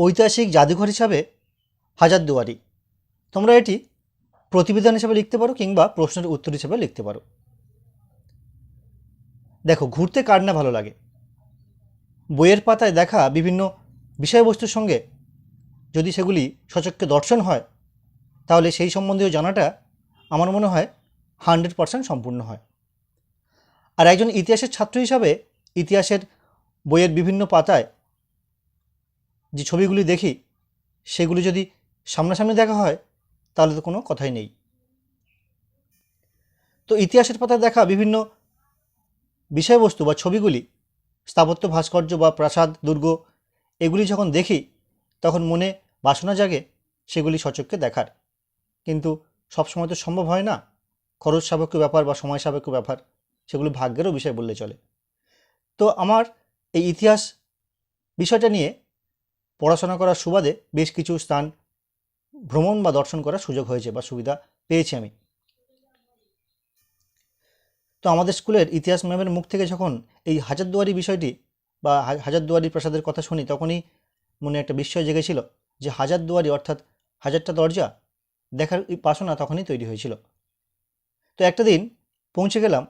ঐতিহাসিক জাদুঘর হিসাবে হাজারদুয়ারি। তোমরা এটি প্রতিবেদন হিসাবে লিখতে পারো কিংবা প্রশ্নের উত্তর হিসাবে লিখতে পারো। দেখো, ঘুরতে কার না ভালো লাগে? বইয়ের পাতায় দেখা বিভিন্ন বিষয়বস্তুর সঙ্গে যদি সেগুলি সচক্ষে দর্শন হয়, তাহলে সেই সম্বন্ধীয় জানাটা আমার মনে হয় হান্ড্রেড পারসেন্ট সম্পূর্ণ হয়। আর একজন ইতিহাসের ছাত্র হিসাবে ইতিহাসের বইয়ের বিভিন্ন পাতায় যে ছবিগুলি দেখি, সেগুলি যদি সামনাসামনি দেখা হয়, তাহলে তো কোনো কথাই নেই। তো ইতিহাসের পাতায় দেখা বিভিন্ন বিষয়বস্তু বা ছবিগুলি, স্থাপত্য ভাস্কর্য বা প্রাসাদ, দুর্গ, এগুলি যখন দেখি, তখন মনে বাসনা জাগে সেগুলি সচক্ষে দেখার। কিন্তু সবসময় তো সম্ভব হয় না, খরচ সাপেক্ষ ব্যাপার বা সময় সাপেক্ষ ব্যাপার, সেগুলি ভাগ্যেরও বিষয় বললে চলে। তো আমার এই ইতিহাস বিষয়টা নিয়ে পড়াশোনা করার সুবাদে বেশ কিছু স্থান ভ্রমণ বা দর্শন করার সুযোগ হয়েছে বা সুবিধা পেয়েছি আমি। তো আমাদের স্কুলের ইতিহাস ম্যামের মুখ থেকে যখন এই হাজারদুয়ারি বিষয়টি বা হাজারদুয়ারি প্রাসাদের কথা শুনি, তখনই মনে একটা বিস্ময় জেগেছিল যে হাজারদুয়ারি অর্থাৎ হাজারটা দরজা দেখার বাসনা তখনই তৈরি হয়েছিল। তো একটা দিন পৌঁছে গেলাম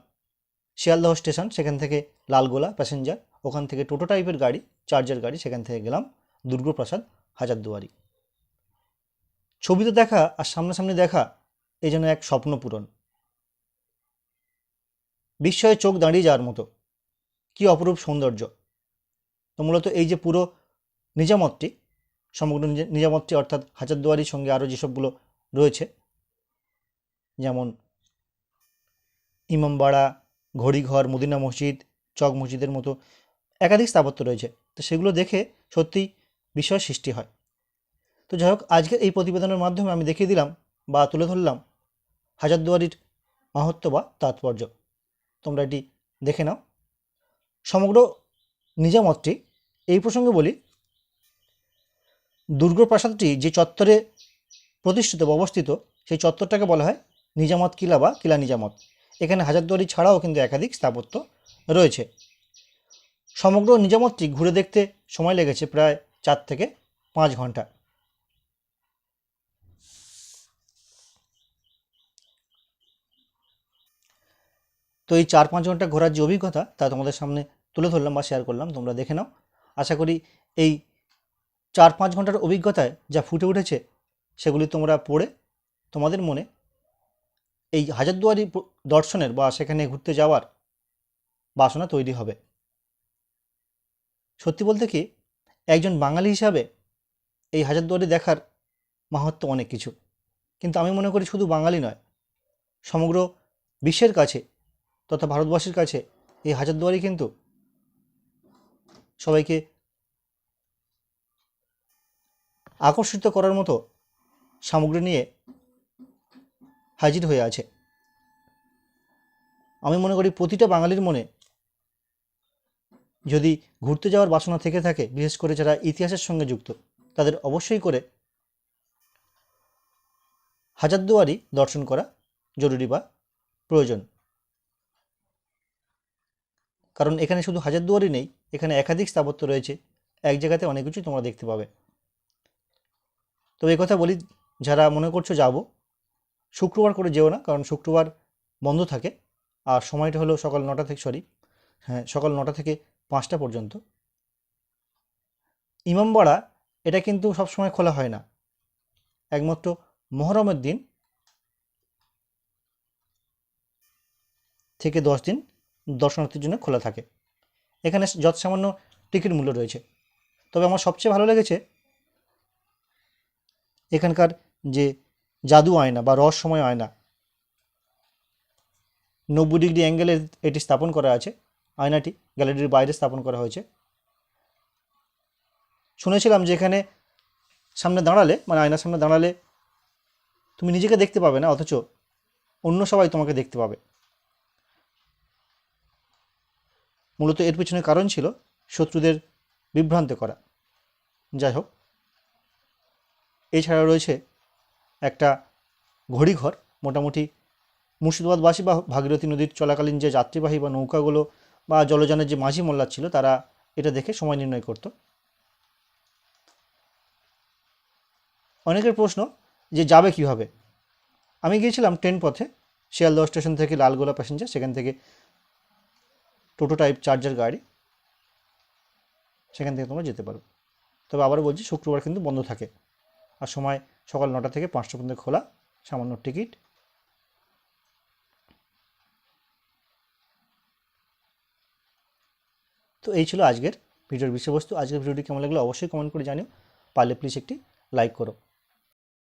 শিয়ালদহ স্টেশন, সেখান থেকে লালগোলা প্যাসেঞ্জার, ওখান থেকে টোটো টাইপের গাড়ি, চার্জার গাড়ি, সেখান থেকে গেলাম। দুর্গপ্রসাদ, হাজারদুয়ারি। ছবিতে দেখা আর সামনাসামনি দেখা এই যেন এক স্বপ্ন পূরণ। বিস্ময়ে চোখ দাঁড়িয়ে যাওয়ার মতো। কি অপরূপ সৌন্দর্য। তো মূলত এই যে পুরো নিজামতটি, সমগ্র নিজা- নিজামতটি অর্থাৎ হাজারদুয়ারির সঙ্গে আরও যেসবগুলো রয়েছে, যেমন ইমামবাড়া, ঘড়িঘর, মদিনা মসজিদ, চক মসজিদের মতো একাধিক স্থাপত্য রয়েছে। তো সেগুলো দেখে সত্যিই বিস্ময় সৃষ্টি হয়। তো যাই হোক, আজকের এই প্রতিবেদনের মাধ্যমে আমি দেখিয়ে দিলাম বা তুলে ধরলাম হাজারদুয়ারির মাহাত্ম্য বা তাৎপর্য। তোমরা এটি দেখে নাও। সমগ্র নিজামতটি এই প্রসঙ্গে বলি দুর্গ প্রাসাদটি যে চত্বরে প্রতিষ্ঠিত বা অবস্থিত, সেই চত্বরটাকে বলা হয় নিজামত কিলা বা কিলা নিজামত এখানে হাজারদুয়ারি ছাড়াও কিন্তু একাধিক স্থাপত্য রয়েছে। সমগ্র নিজামতটি ঘুরে দেখতে সময় লেগেছে প্রায় চার থেকে পাঁচ ঘণ্টা। তো এই চার পাঁচ ঘণ্টা ঘোরার যে অভিজ্ঞতা, তা তোমাদের সামনে তুলে ধরলাম বা শেয়ার করলাম, তোমরা দেখে নাও। আশা করি এই চার পাঁচ ঘণ্টার অভিজ্ঞতায় যা ফুটে উঠেছে, সেগুলি তোমরা পড়ে তোমাদের মনে এই হাজারদুয়ারি দর্শনের বা সেখানে ঘুরতে যাওয়ার বাসনা তৈরি হবে। সত্যি বলতে কি একজন বাঙালি হিসাবে এই হাজারদুয়ারি দেখার মাহাত্ম্য অনেক কিছু। কিন্তু আমি মনে করি শুধু বাঙালি নয়, সমগ্র বিশ্বের কাছে তথা ভারতবাসীর কাছে এই হাজারদুয়ারি কিন্তু সবাইকে আকর্ষিত করার মতো সামগ্রী নিয়ে হাজির হয়ে আছে। আমি মনে করি প্রতিটা বাঙালির মনে যদি ঘুরতে যাওয়ার বাসনা থেকে থাকে, বিশেষ করে যারা ইতিহাসের সঙ্গে যুক্ত, তাদের অবশ্যই করে হাজারদুয়ারি দর্শন করা জরুরি বা প্রয়োজন। কারণ এখানে শুধু হাজারদুয়ারি নেই, এখানে একাধিক স্থাপত্য রয়েছে, এক জায়গাতে অনেক কিছুই তোমরা দেখতে পাবে। তো এই কথা বলি, যারা মনে করছ যাব, শুক্রবার করে যেও না, কারণ শুক্রবার বন্ধ থাকে, আর সময়টা হলো সকাল নটা থেকে সরি হ্যাঁ সকাল নটা থেকে পাঁচটা পর্যন্ত। ইমামবাড়া এটা কিন্তু সবসময় খোলা হয় না। একমাত্র মহরমের দিন থেকে দশ দিন দর্শনার্থীর জন্য খোলা থাকে। এখানে যত সামান্য টিকিট মূল্য রয়েছে। তবে আমার সবচেয়ে ভালো লেগেছে এখানকার যে জাদু আয়না বা রহস্যময় আয়না, নব্বই ডিগ্রি অ্যাঙ্গেলে এটি স্থাপন করা আছে। আয়নাটি গ্যালারির বাইরে স্থাপন করা হয়েছে। শুনেছিলাম যে এখানে সামনে দাঁড়ালে মানে আয়নার সামনে দাঁড়ালে তুমি নিজেকে দেখতে পাবে না, অথচ অন্য সবাই তোমাকে দেখতে পাবে। মূলত এর পিছনে কারণ ছিল শত্রুদের বিভ্রান্ত করা। যাই হোক এছাড়া রয়েছে একটা ঘড়িঘর। মোটামুটি মুর্শিদাবাদবাসী বা ভাগীরথী নদীর চলাকালীন যে যাত্রীবাহী বা নৌকাগুলো বা জলযানের যে মাঝি মোল্লা ছিল, তারা এটা দেখে সময় নির্ণয় করত। অনেকের প্রশ্ন যে যাবে কীভাবে? আমি গিয়েছিলাম ট্রেন পথে, শিয়ালদহ স্টেশন থেকে লালগোলা প্যাসেঞ্জার সেখান থেকে টোটো টাইপ চার্জার গাড়ি, সেখান থেকে তোমরা যেতে পারো তবে আবারও বলছি, শুক্রবার কিন্তু বন্ধ থাকে। আর সময় সকাল নটা থেকে পাঁচটা পর্যন্ত খোলা, সামান্য টিকিট তো এই ছিল আজকের ভিডিওর বিষয়বস্তু। আজকের ভিডিওটি কেমন লাগল অবশ্যই কমেন্ট করে জানিও। পারলে প্লিজ একটি লাইক করো।